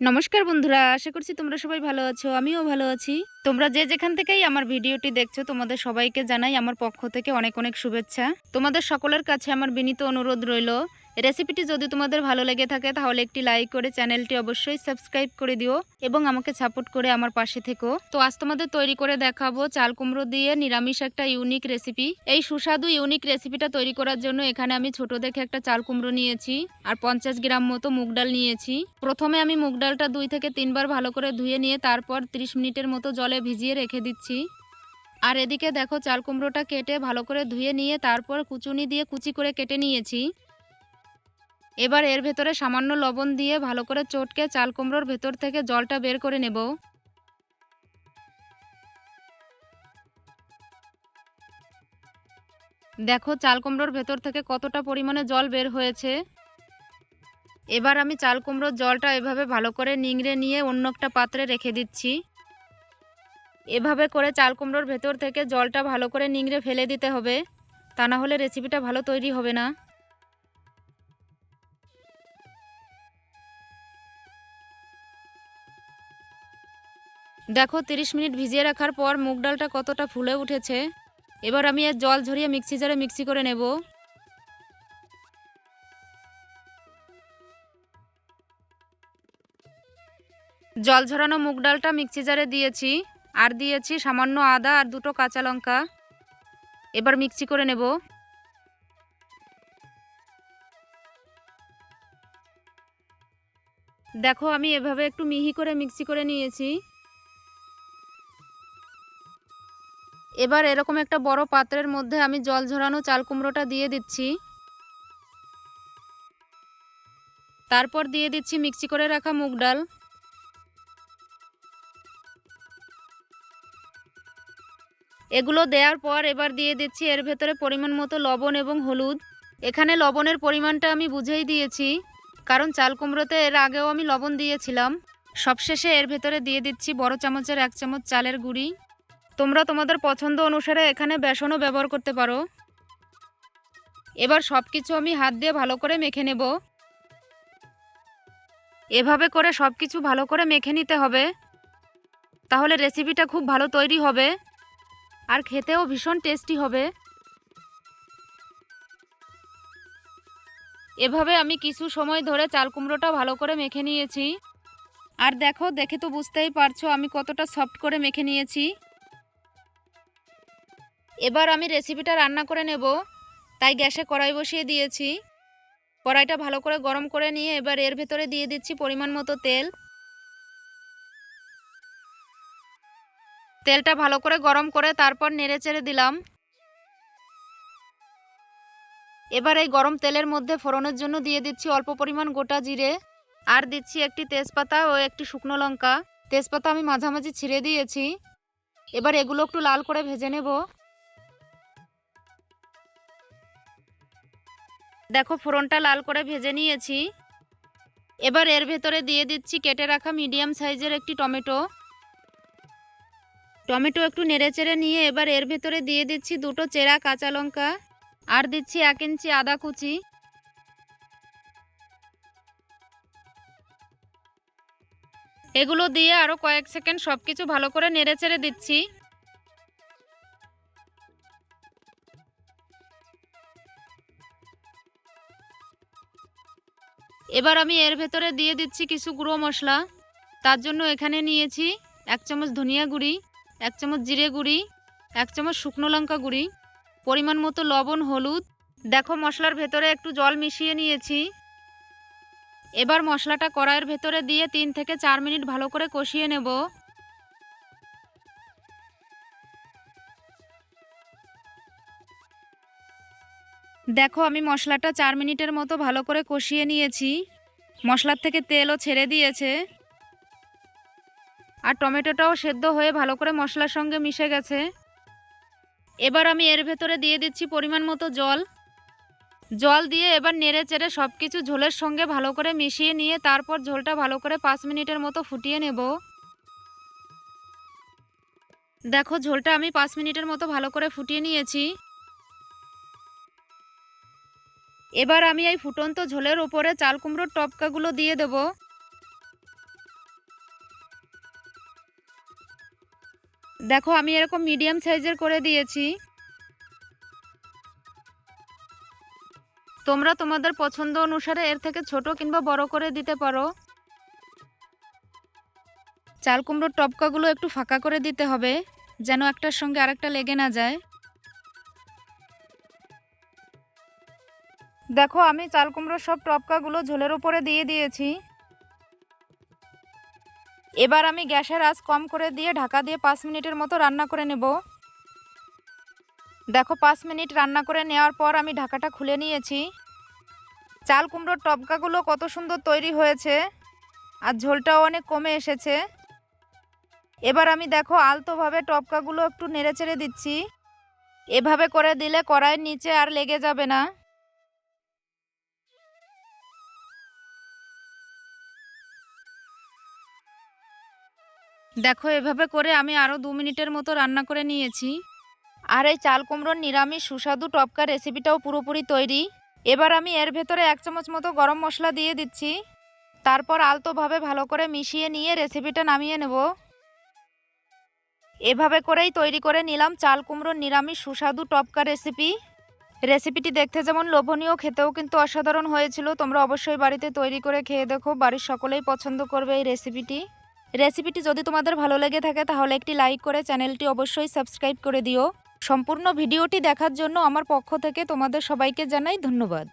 নমস্কার বন্ধুরা, আশা করছি তোমরা সবাই ভালো আছো, আমিও ভালো আছি। তোমরা যে যেখান থেকেই আমার ভিডিওটি দেখছ, তোমাদের সবাইকে জানাই আমার পক্ষ থেকে অনেক অনেক শুভেচ্ছা। তোমাদের সকলের কাছে আমার বিনীত অনুরোধ রইল রেসিপিটি যদি তোমাদের ভালো লেগে থাকে, তাহলে একটি লাইক করে চ্যানেলটি অবশ্যই সাবস্ক্রাইব করে দিও এবং আমাকে সাপোর্ট করে আমার পাশে থেকো। তো আজ তোমাদের তৈরি করে দেখাবো চাল কুমড়ো দিয়ে নিরামিষ একটা ইউনিক রেসিপি এই সুস্বাদু ইউনিক রেসিপিটা তৈরি করার জন্য এখানে আমি ছোট দেখে একটা চাল কুমড়ো নিয়েছি আর পঞ্চাশ গ্রাম মতো মুগ ডাল নিয়েছি। প্রথমে আমি মুগ ডালটা দুই থেকে তিনবার ভালো করে ধুয়ে নিয়ে তারপর 30 মিনিটের মতো জলে ভিজিয়ে রেখে দিচ্ছি। আর এদিকে দেখো চাল কুমড়োটা কেটে ভালো করে ধুয়ে নিয়ে তারপর কুচুনি দিয়ে কুচি করে কেটে নিয়েছি। এবার এর ভেতরে সামান্য লবণ দিয়ে ভালো করে চটকে চাল কুমড়োর ভেতর থেকে জলটা বের করে নেব। দেখো, চাল কুমড়োর ভেতর থেকে কতটা পরিমাণে জল বের হয়েছে। এবার আমি চাল কুমড়োর জলটা এভাবে ভালো করে নিংড়ে নিয়ে অন্য একটা পাত্রে রেখে দিচ্ছি। এভাবে করে চাল কুমড়োর ভেতর থেকে জলটা ভালো করে নিংড়ে ফেলে দিতে হবে। তা না হলে রেসিপিটা ভালো তৈরি হবে না। দেখো 30 মিনিট ভিজিয়ে রাখার পর মুগ ডালটা কতটা ফুলে উঠেছে। এবার আমি এর জল ঝরিয়ে মিক্সি জারে মিক্সি করে নেব। জল ঝরানো মুগ ডালটা মিক্সি জারে দিয়েছি, আর দিয়েছি সামান্য আদা আর দুটো কাঁচা লঙ্কা। এবার মিক্সি করে নেব। দেখো, আমি এভাবে একটু মিহি করে মিক্সি করে নিয়েছি। এবার এরকম একটা বড় পাত্রের মধ্যে আমি জল ঝরানো চাল কুমড়োটা দিয়ে দিচ্ছি। তারপর দিয়ে দিচ্ছি মিক্সি করে রাখা মুগ ডাল। এগুলো দেওয়ার পর এবার দিয়ে দিচ্ছি এর ভেতরে পরিমাণ মতো লবণ এবং হলুদ। এখানে লবণের পরিমাণটা আমি বুঝেই দিয়েছি, কারণ চাল কুমড়োতে এর আগেও আমি লবণ দিয়েছিলাম। সবশেষে এর ভেতরে দিয়ে দিচ্ছি বড় চামচের এক চামচ চালের গুঁড়ি। তোমরা তোমাদের পছন্দ অনুসারে এখানে বেসনও ব্যবহার করতে পারো। এবার সব কিছু আমি হাত দিয়ে ভালো করে মেখে নেব। এভাবে করে সব কিছু ভালো করে মেখে নিতে হবে। তাহলে রেসিপিটা খুব ভালো তৈরি হবে। আর খেতেও ভীষণ টেস্টি হবে। এভাবে আমি কিছু সময় ধরে চাল কুমড়োটা ভালো করে মেখে নিয়েছি। আর দেখো, দেখে তো বুঝতেই পারছ আমি কতটা সফট করে মেখে নিয়েছি। এবার আমি রেসিপিটা রান্না করে নেব। তাই গ্যাসে কড়াই বসিয়ে দিয়েছি। কড়াইটা ভালো করে গরম করে নিয়ে এবার এর ভেতরে দিয়ে দিচ্ছি পরিমাণ মতো তেল। তেলটা ভালো করে গরম করে তারপর নেড়ে চেড়ে দিলাম। এবার এই গরম তেলের মধ্যে ফোড়নের জন্য দিয়ে দিচ্ছি অল্প পরিমাণ গোটা জিরে। আর দিচ্ছি একটি তেজপাতা ও একটি শুকনো লঙ্কা। তেজপাতা আমি মাঝামাঝি ছিঁড়ে দিয়েছি। এবার এগুলো একটু লাল করে ভেজে নেব। দেখো, ফোড়নটা লাল করে ভেজে নিয়েছি। এবার এর ভেতরে দিয়ে দিচ্ছি কেটে রাখা মিডিয়াম সাইজের একটি টমেটো। টমেটো একটু নেড়েচেড়ে নিয়ে এবার এর ভেতরে দিয়ে দিচ্ছি দুটো চেরা কাঁচা লঙ্কা আর দিচ্ছি এক ইঞ্চি আদা কুচি। এগুলো দিয়ে আরও কয়েক সেকেন্ড সব কিছু ভালো করে নেড়েচেড়ে দিচ্ছি। এবার আমি এর ভেতরে দিয়ে দিচ্ছি কিছু গুঁড়ো মশলা। তার জন্য এখানে নিয়েছি এক চামচ ধনিয়া গুঁড়ি, এক চামচ জিরে গুঁড়ি, এক চামচ শুকনো লঙ্কা গুঁড়ি, পরিমাণ মতো লবণ, হলুদ। দেখো মশলার ভেতরে একটু জল মিশিয়ে নিয়েছি। এবার মশলাটা কড়াইয়ের ভেতরে দিয়ে তিন থেকে চার মিনিট ভালো করে কষিয়ে নেব। দেখো আমি মশলাটা চার মিনিটের মতো ভালো করে কষিয়ে নিয়েছি। মশলার থেকে তেলও ছেড়ে দিয়েছে। আর টমেটোটাও সেদ্ধ হয়ে ভালো করে মশলার সঙ্গে মিশে গেছে। এবার আমি এর ভেতরে দিয়ে দিচ্ছি পরিমাণ মতো জল। জল দিয়ে এবার নেড়ে চেড়ে সব কিছু ঝোলের সঙ্গে ভালো করে মিশিয়ে নিয়ে তারপর ঝোলটা ভালো করে পাঁচ মিনিটের মতো ফুটিয়ে নেব। দেখো, ঝোলটা আমি পাঁচ মিনিটের মতো ভালো করে ফুটিয়ে নিয়েছি। এবার আমি এই ফুটন্ত ঝোলের ওপরে চাল কুমড়োর টপকাগুলো দিয়ে দেব। দেখো, আমি এরকম মিডিয়াম সাইজের করে দিয়েছি। তোমরা তোমাদের পছন্দ অনুসারে এর থেকে ছোট কিংবা বড় করে দিতে পারো। চাল কুমড়োর টপকাগুলো একটু ফাঁকা করে দিতে হবে, যেন একটার সঙ্গে আরেকটা লেগে না যায়। দেখো, আমি চাল কুমড়োর সব টপকাগুলো ঝোলের উপরে দিয়ে দিয়েছি। এবার আমি গ্যাসের আঁচ কম করে দিয়ে ঢাকা দিয়ে পাঁচ মিনিটের মতো রান্না করে নেব। দেখো, পাঁচ মিনিট রান্না করে নেওয়ার পর আমি ঢাকাটা খুলে নিয়েছি। চাল কুমড়োর টপকাগুলো কত সুন্দর তৈরি হয়েছে আর ঝোলটাও অনেক কমে এসেছে। এবার আমি দেখো, আলতোভাবে টপকাগুলো একটু নেড়ে চেড়ে দিচ্ছি। এভাবে করে দিলে কড়াইয়ের নিচে আর লেগে যাবে না। দেখো, এভাবে করে আমি আরও দু মিনিটের মতো রান্না করে নিয়েছি। আর এই চাল কুমড়োর নিরামিষ সুস্বাদু টপকা রেসিপিটাও পুরোপুরি তৈরি। এবার আমি এর ভেতরে এক চামচ মতো গরম মশলা দিয়ে দিচ্ছি। তারপর আলতোভাবে ভালো করে মিশিয়ে নিয়ে রেসিপিটা নামিয়ে নেব। এভাবে করেই তৈরি করে নিলাম চাল কুমড়োর নিরামিষ সুস্বাদু টপকা রেসিপি। রেসিপিটি দেখতে যেমন লোভনীয়, খেতেও কিন্তু অসাধারণ হয়েছিল। তোমরা অবশ্যই বাড়িতে তৈরি করে খেয়ে দেখো। বাড়ির সকলেই পছন্দ করবে এই রেসিপিটি। রেসিপিটি যদি তোমাদের ভালো লেগে থাকে তাহলে একটি লাইক করে চ্যানেলটি অবশ্যই সাবস্ক্রাইব করে দিও। সম্পূর্ণ ভিডিওটি দেখার জন্য আমার পক্ষ থেকে তোমাদের সবাইকে জানাই ধন্যবাদ।